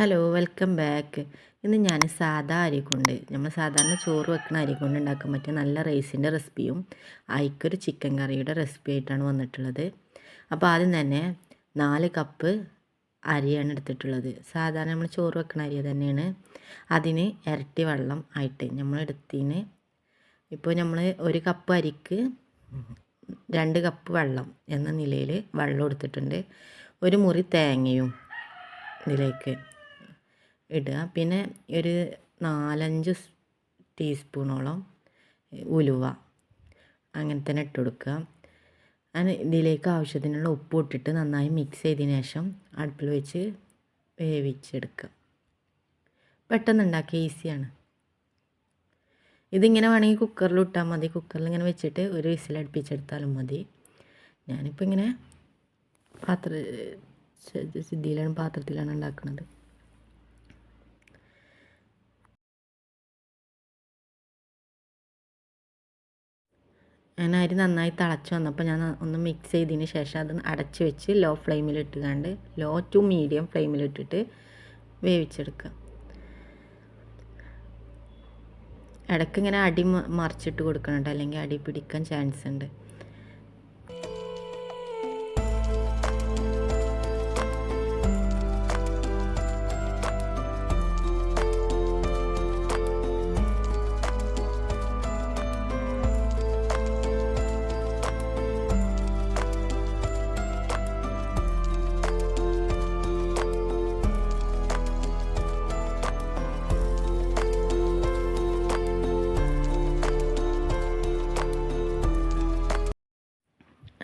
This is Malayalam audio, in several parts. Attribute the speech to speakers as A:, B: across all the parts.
A: ഹലോ വെൽക്കം ബാക്ക് ഇന്ന് ഞാൻ സാധാ അരി കൊണ്ട് നമ്മൾ സാധാരണ ചോറ് വെക്കുന്ന അരി കൊണ്ട് ഉണ്ടാക്കാൻ പറ്റിയ നല്ല റൈസിന്റെ റെസിപ്പിയും അയക്കൊരു ചിക്കൻ കറിയുടെ റെസിപ്പി ആയിട്ടാണ് വന്നിട്ടുള്ളത്. അപ്പോൾ ആദ്യം തന്നെ നാല് കപ്പ് അരിയാണ് എടുത്തിട്ടുള്ളത്. സാധാരണ നമ്മൾ ചോറ് വെക്കുന്ന അരി തന്നെയാണ്. അതിന് ഇരട്ടി വെള്ളം ആയിട്ട് നമ്മൾ എടുത്തതിന് ഇപ്പോൾ നമ്മൾ ഒരു കപ്പ് അരിക്ക് രണ്ട് കപ്പ് വെള്ളം എന്ന നിലയിൽ വെള്ളം എടുത്തിട്ടുണ്ട്. ഒരു മുറി തേങ്ങയും ഇതിലേക്ക്. ഇടുക. പിന്നെ ഒരു നാലഞ്ച് ടീസ്പൂണോളം ഉലുവ അങ്ങനെ തന്നെ ഇട്ട് കൊടുക്കുക. അങ്ങനെ ഇതിലേക്ക് ആവശ്യത്തിനുള്ള ഉപ്പ് ഇട്ടിട്ട് നന്നായി മിക്സ് ചെയ്തതിന് ശേഷം അടുപ്പിൽ വെച്ച് വേവിച്ചെടുക്കുക. പെട്ടെന്ന് ഉണ്ടാക്കിയ ഈസിയാണ്. ഇതിങ്ങനെ വേണമെങ്കിൽ കുക്കറിൽ ഇട്ടാൽ മതി. കുക്കറിൽ ഇങ്ങനെ വെച്ചിട്ട് ഒരു വിസിൽ അടുപ്പിച്ചെടുത്താലും മതി. ഞാനിപ്പോൾ ഇങ്ങനെ പാത്ര സിദ്ധിയിലാണ് പാത്രത്തിലാണ് ഉണ്ടാക്കുന്നത് ഞാൻ അരി നന്നായി തിളച്ച് വന്നപ്പോൾ ഞാൻ ഒന്ന് മിക്സ് ചെയ്തതിന് ശേഷം അത് അടച്ച് വെച്ച് ലോ ഫ്ലെയിമിൽ ഇട്ടുകൊണ്ട് ലോ ടു മീഡിയം ഫ്ലെയിമിൽ ഇട്ടിട്ട് വേവിച്ചെടുക്കുക. ഇടയ്ക്ക് ഇങ്ങനെ അടി മറിച്ചിട്ട് കൊടുക്കണം അല്ലെങ്കിൽ അടി പിടിക്കാൻ ചാൻസ് ഉണ്ട്.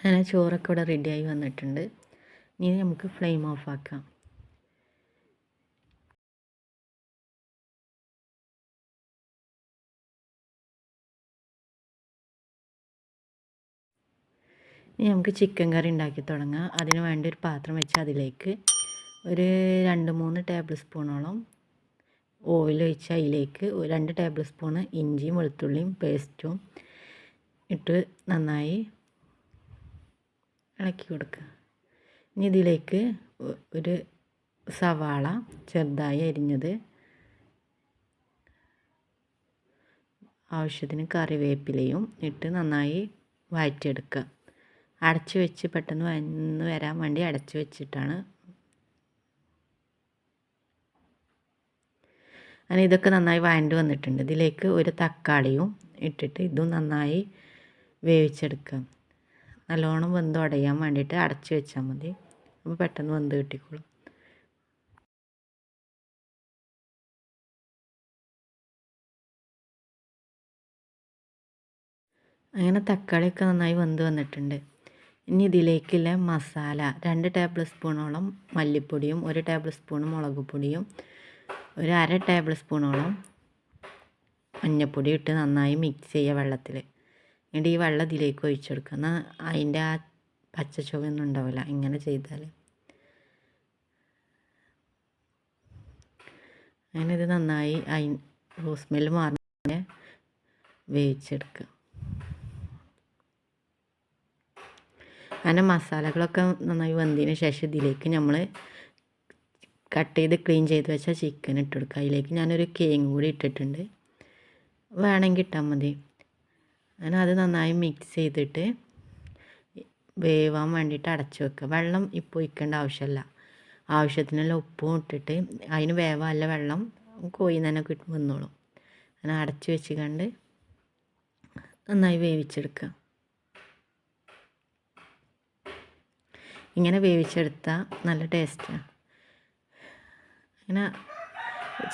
A: അങ്ങനെ ചോറൊക്കെ ഇവിടെ റെഡിയായി വന്നിട്ടുണ്ട്. ഇനി നമുക്ക് ഫ്ലെയിം ഓഫ് ആക്കാം. ഇനി നമുക്ക് ചിക്കൻ കറി ഉണ്ടാക്കി തുടങ്ങാം. അതിന് വേണ്ടി ഒരു പാത്രം വെച്ച് അതിലേക്ക് ഒരു രണ്ട് മൂന്ന് ടേബിൾ സ്പൂണോളം ഓയിൽ ഒഴിച്ച് അതിലേക്ക് രണ്ട് ടേബിൾ സ്പൂണ് ഇഞ്ചിയും വെളുത്തുള്ളിയും പേസ്റ്റും ഇട്ട് നന്നായി ഇളക്കി കൊടുക്കുക. ഇനി ഇതിലേക്ക് ഒരു സവാള ചെറുതായി അരിഞ്ഞത്. ആവശ്യത്തിന് കറിവേപ്പിലയും ഇട്ട് നന്നായി വഴറ്റിയെടുക്കുക. അടച്ച് വെച്ച് പെട്ടെന്ന് വന്ന് വരാൻ വേണ്ടി അടച്ച് വെച്ചിട്ടാണ്. അങ്ങനെ ഇതൊക്കെ നന്നായി വഴണ്ട് വന്നിട്ടുണ്ട്. ഇതിലേക്ക് ഒരു തക്കാളിയും ഇട്ടിട്ട് ഇതും നന്നായി വേവിച്ചെടുക്കുക. നല്ലോണം വെന്ത് ഉടയാൻ വേണ്ടിയിട്ട് അടച്ച് വെച്ചാൽ മതി. അപ്പോൾ പെട്ടെന്ന് വെന്ത് കിട്ടിക്കോളും. അങ്ങനെ തക്കാളിയൊക്കെ നന്നായി വെന്ത് വന്നിട്ടുണ്ട്. ഇനി ഇതിലേക്കുള്ള മസാല രണ്ട് ടേബിൾ സ്പൂണോളം മല്ലിപ്പൊടിയും ഒരു ടേബിൾ സ്പൂൺ മുളക് പൊടിയും ഒരു അര ടേബിൾ സ്പൂണോളം മഞ്ഞൾപ്പൊടി ഇട്ട് നന്നായി മിക്സ് ചെയ്യുക വെള്ളത്തിൽ എന്നിട്ട് ഈ വെള്ളം ഇതിലേക്ക് ഒഴിച്ചു കൊടുക്കുക. എന്നാൽ അതിന്റെ ആ പച്ച ചുവയൊന്നും ഉണ്ടാവില്ല ഇങ്ങനെ ചെയ്താൽ. അങ്ങനെ ഇത് നന്നായി അയി റോസ്മെൽ മാറുന്ന വേവിച്ചെടുക്കുക. അങ്ങനെ മസാലകളൊക്കെ നന്നായി വന്നതിന് ശേഷം ഇതിലേക്ക് നമ്മൾ കട്ട് ചെയ്ത് ക്ലീൻ ചെയ്ത് വെച്ച ചിക്കൻ ഇട്ട് കൊടുക്കുക. അതിലേക്ക് ഞാനൊരു കേങ്ങ് കൂടി ഇട്ടിട്ടുണ്ട്. വേണമെങ്കിൽ ഇട്ടാൽ മതി. അങ്ങനെ അത് നന്നായി മിക്സ് ചെയ്തിട്ട് വേവാൻ വേണ്ടിയിട്ട് അടച്ചു വെക്കുക. വെള്ളം ഇപ്പോൾ ഒഴിക്കേണ്ട ആവശ്യമില്ല ആവശ്യത്തിനുള്ള ഉപ്പും ഇട്ടിട്ട് അതിന് വേവല്ല വെള്ളം കോയി തന്നെ കിട്ടും വന്നോളും. അങ്ങനെ അടച്ചു വെച്ച് കണ്ട് നന്നായി വേവിച്ചെടുക്കുക. ഇങ്ങനെ വേവിച്ചെടുത്താൽ നല്ല ടേസ്റ്റാണ് അങ്ങനെ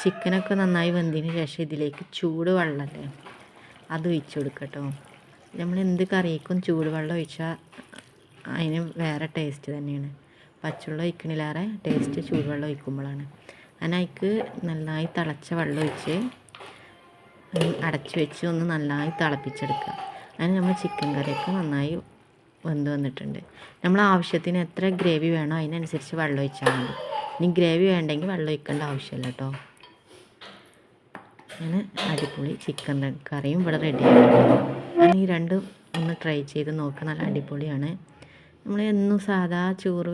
A: ചിക്കനൊക്കെ നന്നായി വെന്തതിന് ശേഷം ഇതിലേക്ക് ചൂട് വെള്ളമല്ലേ അത് ഒഴിച്ചു കൊടുക്കട്ടോ. നമ്മൾ എന്ത് കറിക്കും ചൂടുവെള്ളം ഒഴിച്ചാൽ അതിന് വേറെ ടേസ്റ്റ് തന്നെയാണ്. പച്ചവെള്ളം ഒഴിക്കണിലേറെ ടേസ്റ്റ് ചൂടുവെള്ളം ഒഴിക്കുമ്പോഴാണ് അങ്ങനെ അതിക്ക് നന്നായി തിളച്ച വെള്ളം ഒഴിച്ച് അടച്ചു വെച്ച് ഒന്ന് നന്നായി തിളപ്പിച്ചെടുക്കുക. അതിന് നമ്മൾ ചിക്കൻ കറിയൊക്കെ നന്നായി വെന്ത് വന്നിട്ടുണ്ട്. നമ്മൾ ആവശ്യത്തിന് എത്ര ഗ്രേവി വേണോ അതിനനുസരിച്ച് വെള്ളം ഒഴിച്ചാൽ മതി. ഇനി ഗ്രേവി വേണ്ടെങ്കിൽ വെള്ളം ഒഴിക്കേണ്ട ആവശ്യമില്ല കേട്ടോ അങ്ങനെ അടിപൊളി ചിക്കൻ കറിയും ഇവിടെ റെഡി ഞാൻ ഈ രണ്ടും ഒന്ന് ട്രൈ ചെയ്ത് നോക്കുക നല്ല അടിപൊളിയാണ്. നമ്മൾ എന്നും സാധാ ചോറ്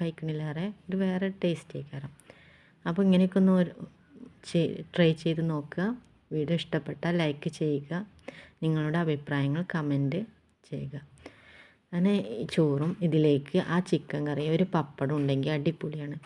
A: കഴിക്കണില്ലേറെ ഒരു വേറെ ടേസ്റ്റ് ആയിക്കാരം. അപ്പോൾ ഇങ്ങനെയൊക്കെ ഒന്ന് ട്രൈ ചെയ്ത് നോക്കുക. വീഡിയോ ഇഷ്ടപ്പെട്ടാൽ ലൈക്ക് ചെയ്യുക. നിങ്ങളുടെ അഭിപ്രായങ്ങൾ കമന്റ് ചെയ്യുക. അങ്ങനെ ചോറും ഇതിലേക്ക് ആ ചിക്കൻ കറി ഒരു പപ്പടം ഉണ്ടെങ്കിൽ അടിപൊളിയാണ്.